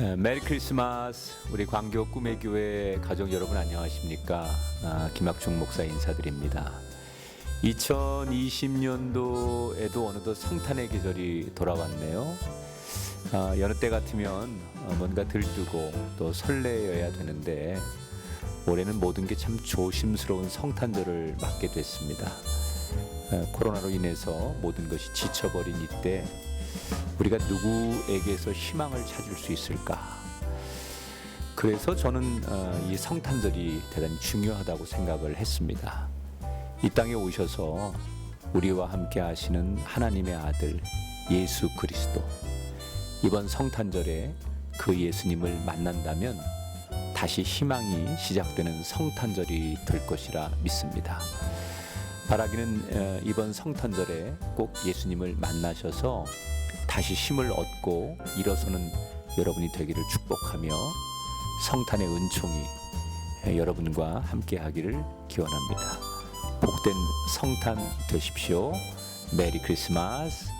에, 메리 크리스마스. 우리 광교 꿈의 교회 가족 여러분 안녕하십니까? 아, 김학중 목사 인사드립니다. 2020년도에도 어느덧 성탄의 계절이 돌아왔네요. 아, 여느 때 같으면 어, 뭔가 들뜨고 또 설레어야 되는데 올해는 모든 게 참 조심스러운 성탄절을 맞게 됐습니다. 에, 코로나로 인해서 모든 것이 지쳐버린 이때 우리가 누구에게서 희망을 찾을 수 있을까? 그래서 저는 어, 이 성탄절이 대단히 중요하다고 생각을 했습니다. 이 땅에 오셔서 우리와 함께 하시는 하나님의 아들 예수 그리스도 이번 성탄절에 그 예수님을 만난다면 다시 희망이 시작되는 성탄절이 될 것이라 믿습니다. 바라기는 어, 이번 성탄절에 꼭 예수님을 만나셔서 다시 힘을 얻고 일어서는 여러분이 되기를 축복하며 성탄의 은총이 에, 여러분과 함께 하기를 기원합니다. 복된 성탄 되십시오. 메리 크리스마스.